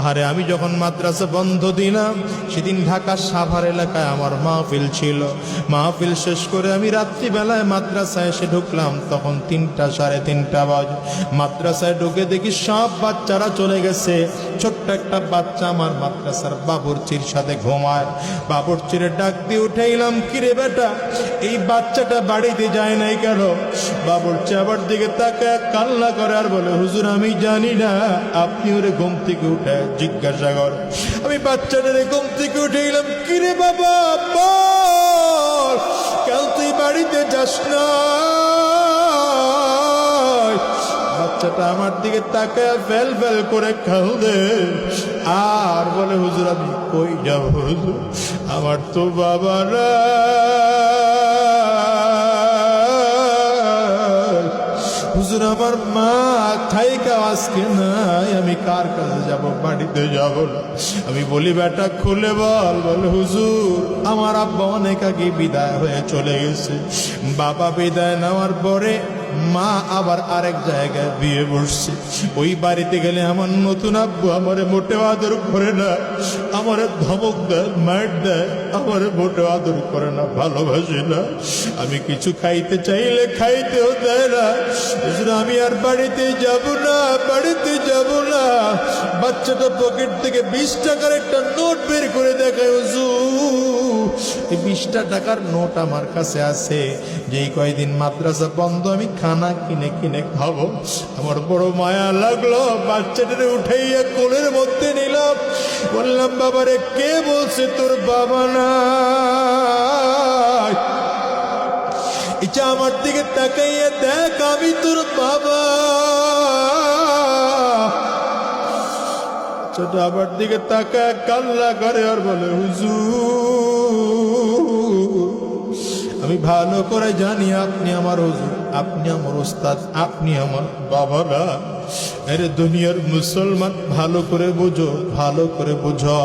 আহারে আমি যখন মাদ্রাসা বন্ধ দিলাম, সেদিন ঢাকা সাভার এলাকায় আমার মাহফিল ছিল। মাহফিল শেষ করে আমি রাত্রিবেলায় মাদ্রাসায় এসে ঢুকলাম, তখন তিনটা, সাড়ে তিনটা বাজে। মাদ্রাসায় ঢুকে দেখি সব বাচ্চারা চলে গেছে। ছোট্ট একটা বাচ্চা আমার মাদ্রাসার বাবুরচির সাথে ঘুমায়। বাবুরচিরে ডাক দিয়ে উঠেইলাম, কিরে বেটা, এই বাচ্চাটা বাড়িতে যায় নাই কেন? বাবুরচি আবার দিকে তাকে কান্না করে আর বলে, হুজুর, আমি জানি না, আপনি ওরে ঘুম থেকে উঠে জিজ্ঞাসা কর। আমি বাচ্চাটারে ঘুম থেকে উঠে গেলাম, কিরে বাবা কেন তুই বাড়িতে যাস না বাচ্চাটা আমার দিকে তাকায় ফেল ফেল করে আর বলে, হুজুর, আমি কই যাব হুজুর? আমার তো বাবা হুজুর, আমার মা থাইকা আজকে নাই। আমি কার কাছে যাব? বাড়িতে যাব আমি বলি, বেটা, খুলে বল। বল, হুজুর, আমার আব্বা অনেক আগে বিদায় হয়ে চলে গেছে। বাবা বিদায় নেওয়ার পরে মা আবার আরেক জায়গায় বিয়ে বসছে। ওই বাড়িতে গেলে আমার নতুন আব্বু আমারে মোটেও আদর করে না। আমারে ধমক দেয়, মার দেয়, আমারে মোটেও আদর করে না, ভালোবাসে না। আমি কিছু খাইতে চাইলে খাইতেও দেয় না। আমি আর বাড়িতে যাব না, বাড়িতে বাচ্চাটা পকেট থেকে বিশ টাকার একটা নোট বের করে দেখায়, হুজুর। এই বিশটা টাকার নোট আমার কাছে আছে। যেই কয়দিন মাদ্রাসা বন্ধ, আমি খানা কিনে কিনে খাব। আমার বড় মায়া লাগল, বাচ্চাটারে উঠাইয়া কোলের মধ্যে নিলাম। বললাম, বাবারে, কে বলছে তোর বাবা না এটা আমার দিকে তাকাইয়া দেখ, আমি তোর বাবা ছোট আমার দিকে তাকায়, কান্না করে আর বলে, হুজুর, আমি ভালো করে জানি আপনি আমার হুজুর, আপনি আমার ওস্তাদ, আপনি আমার বাবা না আরে দুনিয়ার মুসলমান ভালো করে বুঝো, ভালো করে বুঝো।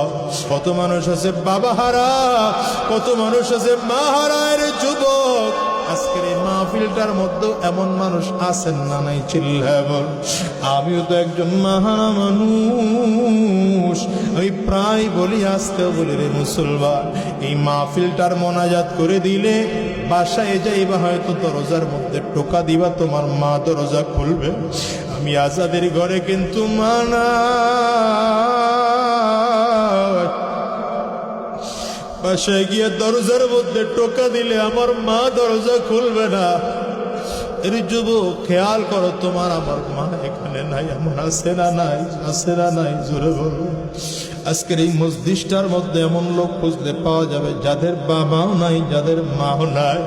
কত মানুষ আছে বাবা হারা কত মানুষ আছে মা হারা রে যুবক। আজকের এই মাহফিলটার মধ্যে এমন মানুষ আছেন না নাই চিল্লায় বল। আমিও তো একজন মানুষ প্রায় বলি আজকে বলি রে মুসলমান, এই মাহফিলটার মোনাজাত করে দিলে বাসায় যাইবা, হয়তো দরজার মধ্যে টোকা দিবা, তোমার মা দরজা খুলবে। আমি আজাদের ঘরে কিন্তু মানা বাসায় গিয়ে দরজার মধ্যে টোকা দিলে আমার মা দরজা খুলবে না। এর খেয়াল করো তোমার আমার মা এখানে নাই আমার আছে না নাই, আছে না নাই, জোরে বলো। আজকের এই মসজিদটার মধ্যে এমন লোক খুঁজতে পাওয়া যাবে যাদের বাবাও নাই, যাদের মাও নাই।